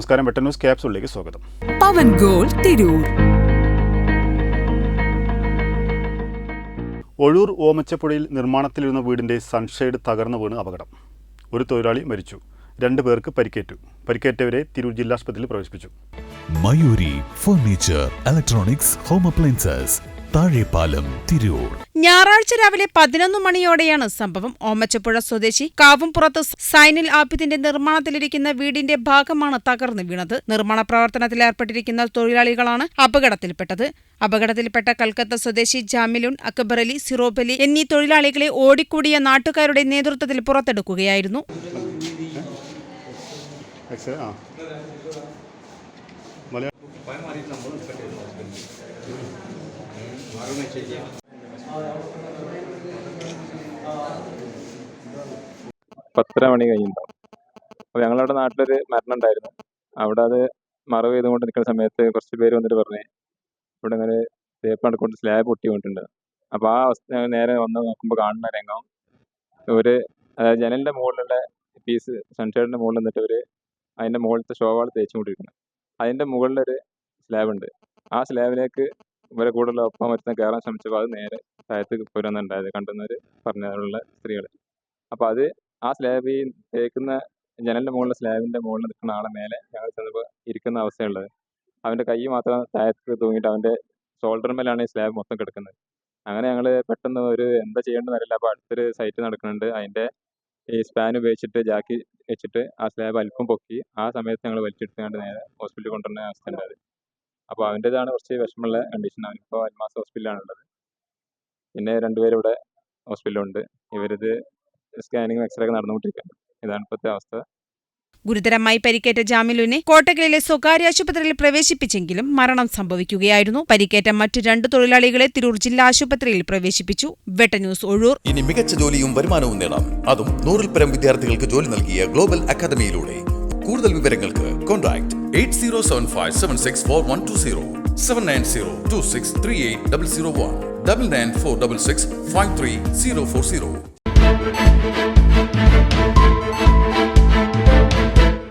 നമസ്കാരം വെട്ടൻ ന്യൂസ് ക്യാപ്സുകളിലേക്ക് സ്വാഗതം. പവൻ ഗോൾ തിരൂർ. ഒഴൂർ ഓമച്ചപ്പുഴയിൽ നിർമ്മാണത്തിലിരുന്ന വീടിന്റെ സൺഷെയ്ഡ് തകർന്നു വീണ് അപകടം. ഒരു തൊഴിലാളി മരിച്ചു. രണ്ട് പേർക്ക് പരിക്കേറ്റു. പരിക്കേറ്റവരെ തിരൂർ ജില്ലാ ആസ്പത്രിയിൽ പ്രവേശിപ്പിച്ചു. Mayuri furniture electronics home appliances Thazhepalam Tirur. ഞായറാഴ്ച രാവിലെ പതിനൊന്ന് മണിയോടെയാണ് സംഭവം. ഓമച്ചപ്പുഴ സ്വദേശി കാവുംപുറത്ത് സൈനിൽ ആബിദിന്റെ നിർമ്മാണത്തിലിരിക്കുന്ന വീടിന്റെ ഭാഗമാണ് തകർന്നു വീണത്. നിർമ്മാണ പ്രവർത്തനത്തിൽ ഏർപ്പെട്ടിരിക്കുന്ന തൊഴിലാളികളാണ് അപകടത്തിൽപ്പെട്ടത്. അപകടത്തിൽപ്പെട്ട കൽക്കത്ത സ്വദേശി ജാമിലുൻ അക്ബറലി സിറോബലി സിറോബ് എന്നീ തൊഴിലാളികളെ ഓടിക്കൂടിയ നാട്ടുകാരുടെ നേതൃത്വത്തിൽ പുറത്തെടുക്കുകയായിരുന്നു. ആ. പത്തര മണി കഴിഞ്ഞിട്ടുണ്ടാവും. അപ്പോൾ ഞങ്ങളവിടെ നാട്ടിലൊരു മരണം ഉണ്ടായിരുന്നു അവിടെ അത് മറവ് ചെയ്തുകൊണ്ട് നിൽക്കുന്ന സമയത്ത് കുറച്ച് പേര് വന്നിട്ട് പറഞ്ഞേ ഇവിടെ ഇങ്ങനെ തേപ്പ് നടക്കൊണ്ട് സ്ലാബ് പൊട്ടി കൊണ്ടിട്ടുണ്ട് അപ്പോൾ ആ അവസ്ഥ നേരെ വന്ന് നോക്കുമ്പോൾ കാണുന്ന രംഗം. ഒരു അതായത് ജനലിന്റെ മുകളിലുള്ള പീസ് സൺഷൈഡിന്റെ മുകളിൽ നിന്നിട്ട് ഒരു അതിന്റെ മുകളിലത്തെ ഷോവാൾ തേച്ച് കൊണ്ടിരിക്കുന്നത് അതിന്റെ മുകളിലൊരു സ്ലാബ് ഉണ്ട്. ആ സ്ലാബിലേക്ക് ഇവരെ കൂടെയുള്ള ഒപ്പം മരുന്ന് കയറാൻ ശ്രമിച്ചപ്പോൾ അത് നേരെ താഴത്തേക്ക് പോരുന്നുണ്ടായത്. കണ്ടെന്നവർ പറഞ്ഞതിലുള്ള സ്ത്രീകൾ അപ്പോൾ അത് ആ സ്ലാബ് ഈ തേക്കുന്ന ജനലിന്റെ മുകളിലെ സ്ലാബിന്റെ മുകളിൽ നിൽക്കുന്ന ആളെ മേലെ ഞങ്ങൾ ചെന്നപ്പോൾ ഇരിക്കുന്ന അവസ്ഥയുള്ളത്. അവന്റെ കൈ മാത്രം താഴത്തേക്ക് തൂങ്ങിയിട്ട് അവന്റെ ഷോൾഡർ മേലാണ് ഈ സ്ലാബ് മൊത്തം കിടക്കുന്നത്. അങ്ങനെ ഞങ്ങൾ പെട്ടെന്ന് ഒരു എന്താ ചെയ്യേണ്ടതെന്ന് അറിയില്ല. അപ്പോൾ അടുത്തൊരു സൈറ്റ് നടക്കുന്നുണ്ട്. അതിന്റെ ഈ സ്പാൻ ഉപയോഗിച്ചിട്ട് ജാക്കി വെച്ചിട്ട് ആ സ്ലാബ് അല്പം പൊക്കി ആ സമയത്ത് ഞങ്ങൾ വലിച്ചെടുത്തുകൊണ്ട് നേരെ ഹോസ്പിറ്റലിൽ കൊണ്ടുവരുന്ന അവസ്ഥ ഉണ്ടായത് അപ്പോൾ അവന്റെതാണ് കുറച്ച് വിഷമമുള്ള കണ്ടീഷൻ അവനിപ്പോൾ അൽമാസ് ഹോസ്പിറ്റലിലാണുള്ളത്. പിന്നെ രണ്ടുപേരും ഇവിടെ ഹോസ്പിറ്റലുണ്ട് ഇവരിത് സ്കാനിങ്ങും എക്സ്റേ ഒക്കെ നടന്നുകൊണ്ടിരിക്കുകയാണ് ഇതാണ് ഇപ്പോഴത്തെ അവസ്ഥ. ഗുരുതരമായി പരിക്കേറ്റ ജാമിലുവിനെ കോട്ടക്കലിലെ സ്വകാര്യ ആശുപത്രിയിൽ പ്രവേശിപ്പിച്ചെങ്കിലും മരണം സംഭവിക്കുകയായിരുന്നു. പരിക്കേറ്റ മറ്റു രണ്ട് തൊഴിലാളികളെ തിരൂർ ജില്ലാ ആശുപത്രിയിൽ പ്രവേശിപ്പിച്ചു. വെട്ടന്യൂസ് ഒഴൂർ. ഇനി മികച്ച ജോലിയും വരുമാനവും നേടാം. അതും നൂറിൽ പരം വിദ്യാർത്ഥികൾക്ക് ജോലി നൽകിയ ഗ്ലോബൽ അക്കാദമിയിലൂടെ. കൂടുതൽ വിവരങ്ങൾക്ക് contact eight zero seven five seven six four one two zero seven nine zero two six three eight double zero one double nine four double six five three zero four zero.